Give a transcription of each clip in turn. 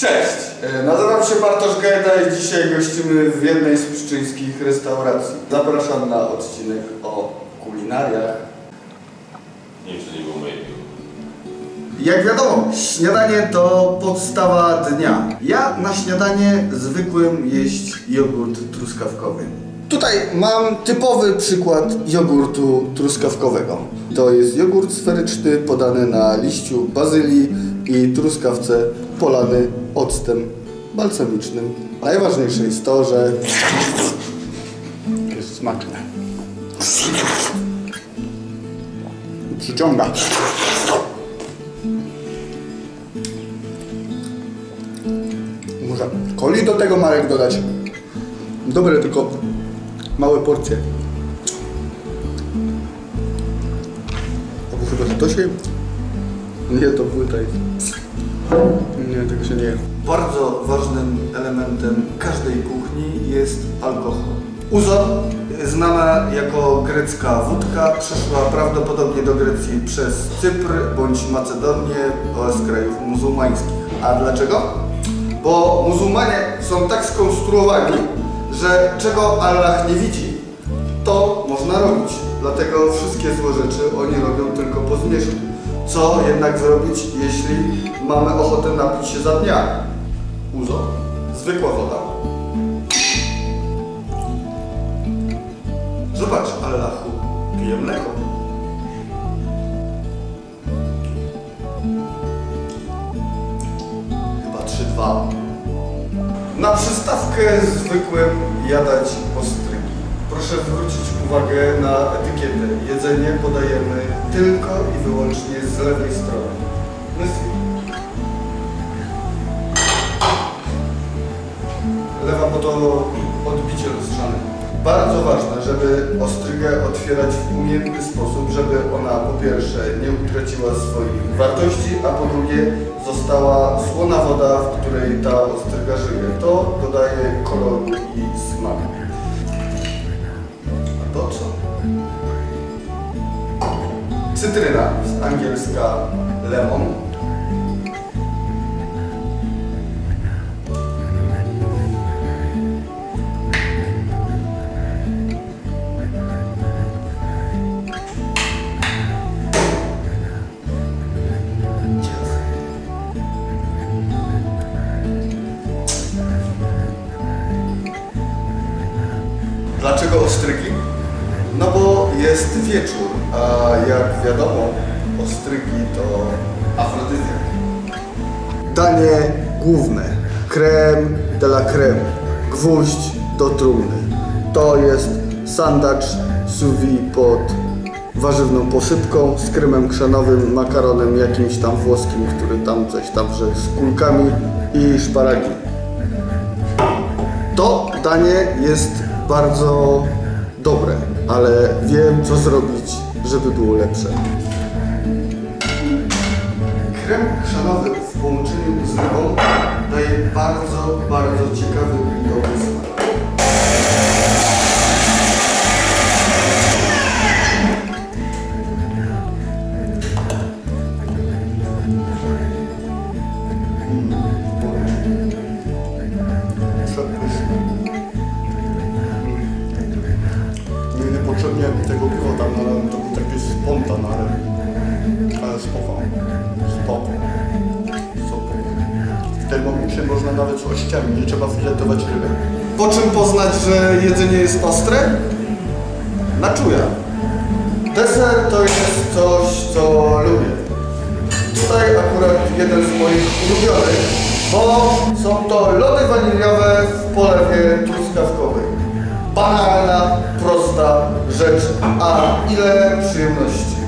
Cześć! E, Nazywam się Bartosz Gajda i dzisiaj gościmy w jednej z pszczyńskich restauracji. Zapraszam na odcinek o kulinariach. Nie wiem, czy nie było mojej Jak wiadomo, śniadanie to podstawa dnia. Ja na śniadanie zwykłem jeść jogurt truskawkowy. Tutaj mam typowy przykład jogurtu truskawkowego. To jest jogurt sferyczny podany na liściu bazylii i truskawce polany octem balsamicznym. Najważniejsze jest to, że jest smaczne. Przyciąga. Muszę coli do tego Marek dodać. Dobre, tylko małe porcje. Albo chyba to się... Nie, to płyta jest. Nie, tego się nie. Bardzo ważnym elementem każdej kuchni jest alkohol. Uzo, znana jako grecka wódka, przeszła prawdopodobnie do Grecji przez Cypr bądź Macedonię oraz krajów muzułmańskich. A dlaczego? Bo muzułmanie są tak skonstruowani, że czego Allah nie widzi, to można robić. Dlatego wszystkie złe rzeczy oni robią tylko po zmierzchu. Co jednak zrobić, jeśli mamy ochotę napić się za dnia? Uzo. Zwykła woda. Zobacz, Allahu, pije mleko. Chyba 3-2. Na przystawkę zwykłem jadać ostrygi. Proszę zwrócić uwagę na etykietę. Jedzenie podajemy tylko wyłącznie z lewej strony. Lewa, bo to odbicie lustrzane. Bardzo ważne, żeby ostrygę otwierać w umiejętny sposób, żeby ona po pierwsze nie utraciła swoich wartości, a po drugie została słona woda, w której ta ostryga żyje. To dodaje koloru i smaku. Cytryna, z angielska lemon. Dlaczego ostrygi? Jest wieczór, a jak wiadomo, ostrygi to afrodyzjak. Danie główne. Creme de la creme. Gwóźdź do trumny. To jest sandacz sous vide pod warzywną posypką z kremem krzanowym, makaronem jakimś tam włoskim, który tam coś tam, że z kulkami i szparagi. To danie jest bardzo dobre, ale wiem co zrobić, żeby było lepsze. Krem chrzanowy w połączeniu z rybą daje bardzo, bardzo ciekawy midowy Niepotrzebnie tego piwa tam nalałem, to był taki spontan, ale, ale spoko. Spoko. Spoko. W tym momencie można nawet z ościami, nie trzeba filetować ryby. Po czym poznać, że jedzenie jest ostre? Na czuja. Deser to jest coś, co lubię. Tutaj akurat jeden z moich ulubionych, bo są to lody waniliowe w polewie truskawkowej. Banalna, prosta rzecz, a ile przyjemności.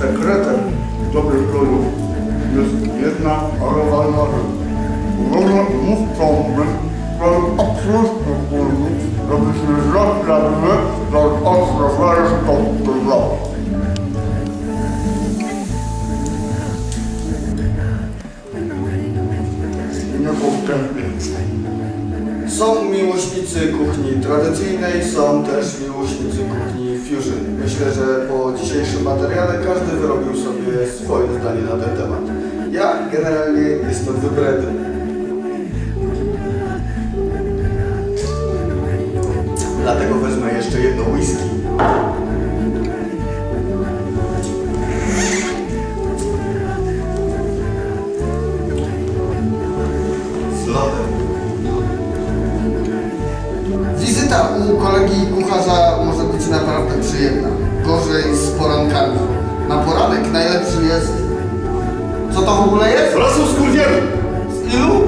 Sekretem dobrych krojów jest jedna arowalna rzecz. Uważam mówcą, by sprawił absolutnie kurwa, żebyśmy zrobili, że ostro zaraz to wygląda. Są miłośnicy kuchni tradycyjnej, są też miłośnicy kuchni fusion. myślę, że po dzisiejszym materiale każdy wyrobił sobie swoje zdanie na ten temat. Ja generalnie jestem wybredny. Dlatego wezmę jeszcze jedno whisky. Wizyta u y, kolegi kucharza może być naprawdę przyjemna. Gorzej z porankami. Na poranek najlepszy jest... Co to w ogóle jest? Rosół z kurwielu! Z ilu?